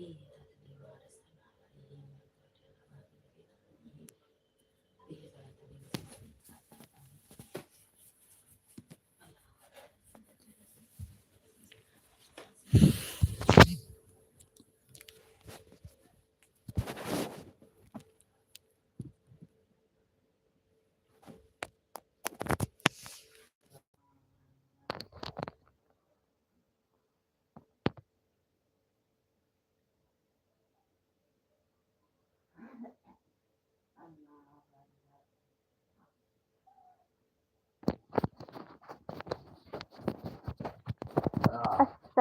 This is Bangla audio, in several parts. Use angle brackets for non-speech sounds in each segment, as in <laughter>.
here.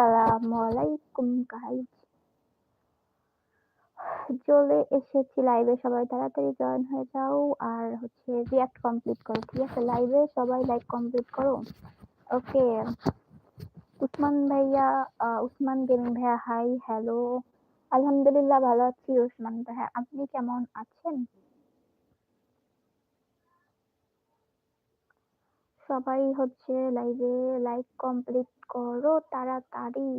আলাইকুম গাইজ চলে এসেছি লাইভে সবাই তাড়াতাড়ি জয়েন হয়ে যাও। আর হচ্ছে রিয়াক্ট কমপ্লিট করো, ঠিক আছে? লাইভে সবাই লাইক কমপ্লিট করো। ওকে উসমান ভাইয়া উসমান গেমিং ভাইয়া হাই হ্যালো আলহামদুলিল্লাহ ভালো আছি, উসমান ভাইয়া। আপনি কেমন আছেন? সবাই হচ্ছে লাইভে লাইক কমপ্লিট করো, তাড়াতাড়ি।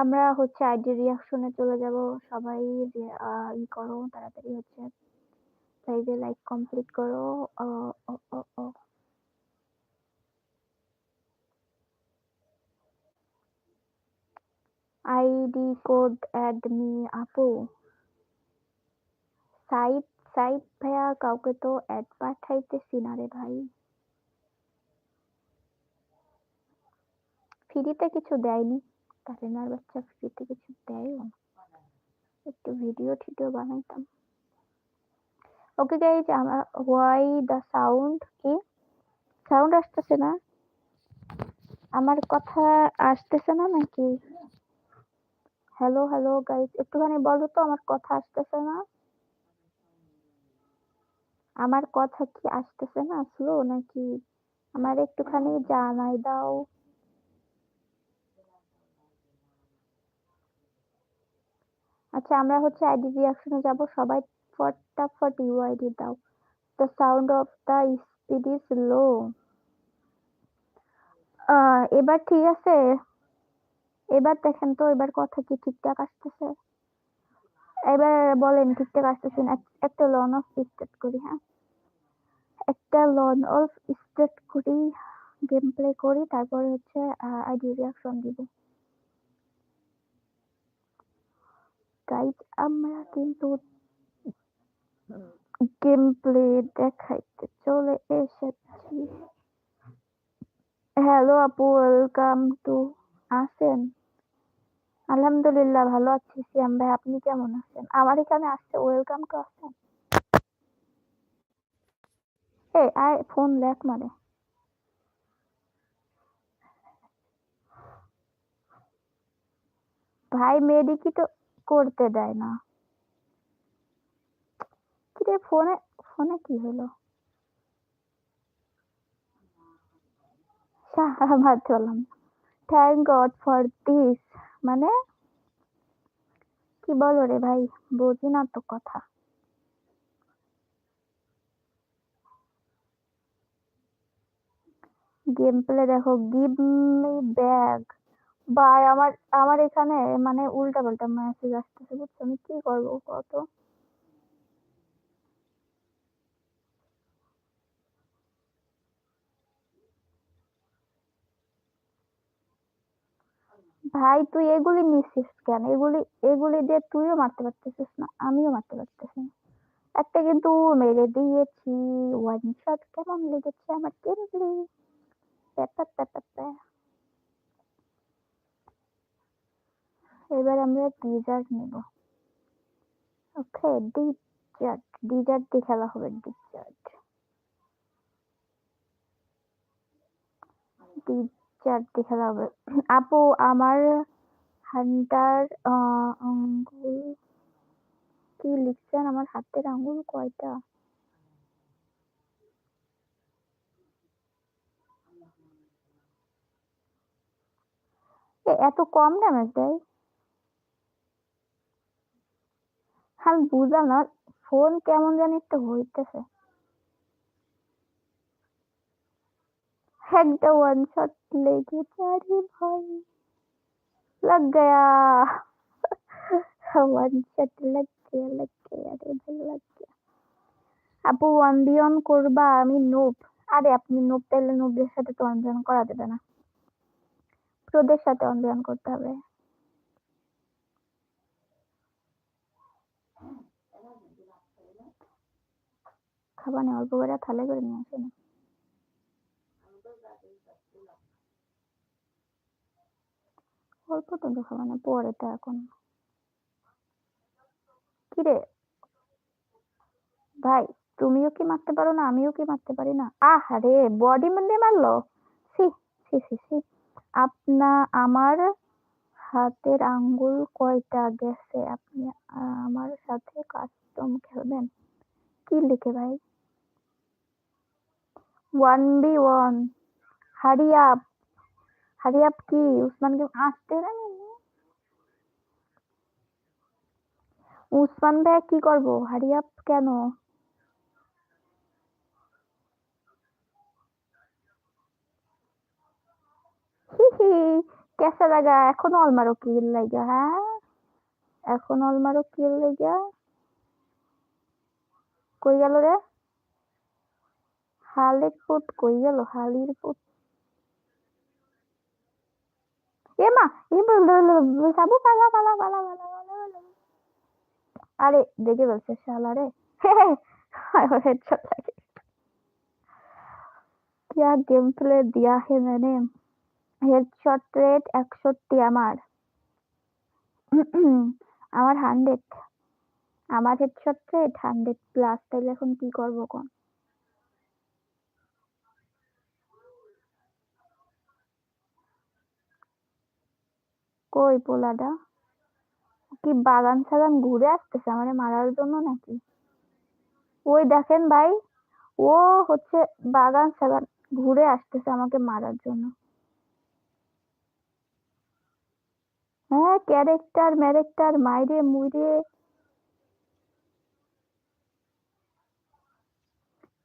আমরা হচ্ছে আইডি রিয়াকশনে চলে যাব, সবাই ই করো, তাড়াতাড়ি হচ্ছে লাইভে লাইক কমপ্লিট করো ও ও ও ও আইডি কোড অ্যাড মি আপু। সাইট সাইট ভাইয়া কাউকে তো অ্যাড পাঠাইতেছি না রে ভাই। ফ্রিতে কিছু দেয়নি কারিনার বাচ্চা ফ্রিতে কিছু দেয়ও একটু ভিডিও টিডিও বানাইতাম। ওকে গাইজ আমার হোয়াই দ্য সাউন্ড কি? সাউন্ড আসতেছে না? আমার কথা আসতেছে না নাকি? হ্যালো হ্যালো গাইজ একটুখানি বলো তো, আমার কথা আসতেছে না? আমার কথা কি আসতেছে না? স্লো নাকি? আমার একটুখানি জানাই দাও। আচ্ছা আমরা হচ্ছে আইডি রিয়াকশনে যাব। সবাই ফটাফট ইউআইডি দাও। The sound of the speed is low এবার ঠিক আছে? এবার দেখেন তো, এবার কথা কি ঠিকঠাক আসতেছে? এবার বলেন ঠিকঠাক আসতেছে না? একটা লন অফ স্টার্ট করি হ্যাঁ? একটা লন অফ স্টার্ট করি গেম প্লে করি, তারপরে হচ্ছে আইডি রিয়াকশন দিব। গাইজ আমরা কিন্তু গেম প্লে দেখাইতে চলে এসেছি। হ্যালো আপু ওয়েলকাম টু আসেন আলহামদুলিল্লাহ, ভালো আছি, সিয়াম ভাই, আপনি কেমন আছেন? আমার এখানে আসছে ওয়েলকাম টু আসেন এ আয় ফোন লেখ মারে। ভাই মেডিকি তো করতে দেয় না। কিরে ফোনে ফোনে কি হলো? সাহাবাদ চলাম থ্যাংক গড ফর দিস মানে কি বলো রে ভাই? বুঝি না তো কথা। গেম প্লে দেখো গিভ মি ব্যাগ ভাই, আমার আমার এখানে মানে উল্টা পাল্টা মেসেজ আসতেছে, বুঝছ? আমি কি করব কত ভাই, তুই এগুলি নিচ্ছিস কেন? এগুলি এগুলি দিয়ে তুইও মারতে পারতেছিস না, আমিও মারতে পারতেছি না। একটা কিন্তু মেরে দিয়েছি ওয়ান শট কেমন লেগেছে আমার প্যাপা এবার আমরা ডিজার্ট নেব। ওকে ডিজার্ট ডিজার্ট দিয়ে খেলা হবে ডিজার্ট ডিজার্ট দিয়ে খেলা হবে। আপু, আমার হান্টার আঙ্গুল কি লিখছেন? আমার হাতের আঙ্গুল কয়টা? এত কম ড্যামেজ দেয় আমি বুঝলাম না, ফোন কেমন জানি একটু হইতেছে। হেড ওয়ান শট লেগে আরে ভাই লাগ গয়া ওয়ান শট লাগ গয়া লাগ গয়া রে ভাই লাগ গয়া আপু ওয়ান বিয়ন করবা আমি নোব আরে, আপনি নোব তাইলে নোবদের সাথে তো ওয়ান বিয়ন করা যাবে না। প্রোদের সাথে ওয়ান বিয়ন করতে হবে। খাবার অল্প করে থালে করে নিয়ে আসে না অল্প তো খাবার না তো এখন। কিরে? ভাই, তুমিও কি মারতে পারো না? আমিও কি মারতে পারি না? আহারে বডি মধ্যে মারলো? সি সি সি সি আপনা, আমার হাতের আঙ্গুল কয়টা গেছে? আপনি আমার সাথে কাস্টম খেলবেন? কি লিখে ভাই? One B one. Hurry up. Hurry up কি উসমানকে আসতে উসমান ভাই কি করব হারি আপ কেন কেসা লাগা এখন অলমারো কিল লাগা হ্যাঁ এখন অলমারো কিল লাগা কই গেল রে হালের পুত কই গেল হালির পুত এ মা এ সাবু পালা পালা পালা পালা পালা পালা আরে দেখে বলছে শালা রে <laughs> हेडशॉट लगे क्या गेम प्ले दिया है मैंने হেডশট রেট একষট্টি আমার <clears throat> আমার হান্ড্রেড আমার হেডশট রেট হান্ড্রেড প্লাস তাহলে এখন কি করবো কোন কই পোলাটা কি বাগান সাগান ঘুরে আসতেছে আমারে মারার জন্য নাকি? ওই দেখেন ভাই, ও হচ্ছে বাগান সাগান ঘুরে আসতেছে আমাকে মারার জন্য। হ্যাঁ ক্যারেক্টার ম্যারেক্টার মাইরে মুইরে।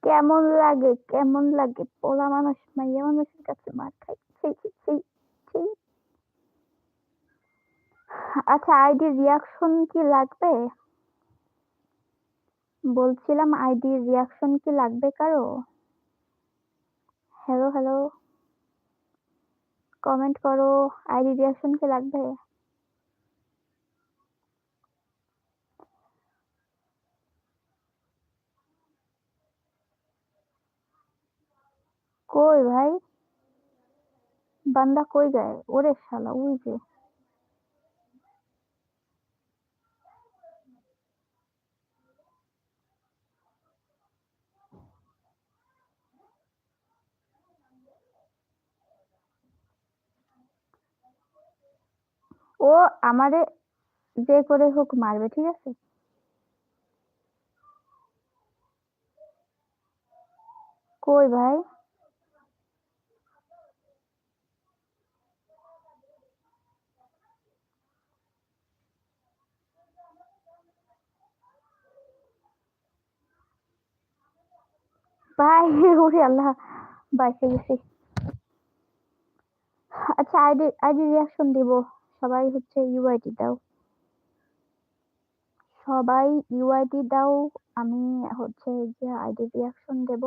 কেমন লাগে কেমন লাগে? পোলা মানুষ, মাইয়া মানুষের কাছে মার খাই। আচ্ছা আইডি রিয়াকশন কি লাগবে? বলছিলাম আইডি রিয়াকশন কি লাগবে কারও? হ্যালো হ্যালো কমেন্ট করো আইডি রিয়াকশন কি লাগবে? কই ভাই? বান্দা কই যায়? ওরে শালা, ওই যে। ও আমারে যে করে হোক মারবে, ঠিক আছে? কই ভাই? ভাই, ওরে আল্লাহ, বাইসে গেছি। আচ্ছা আইডি আইডি রিয়াকশন দিব। সবাই হচ্ছে ইউআইডি দাও। সবাই ইউআইডি দাও, আমি হচ্ছে যে আইডি রিয়াকশন দেব।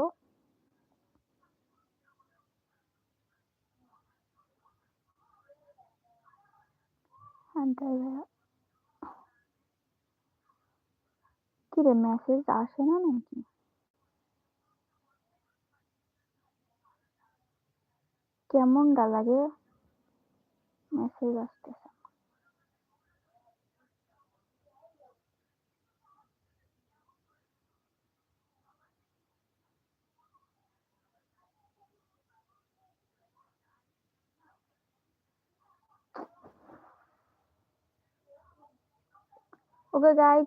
কি রে মেসেজ আসে না নাকি? কেমনটা লাগে? মেসেজ আসতেছে। Okay guys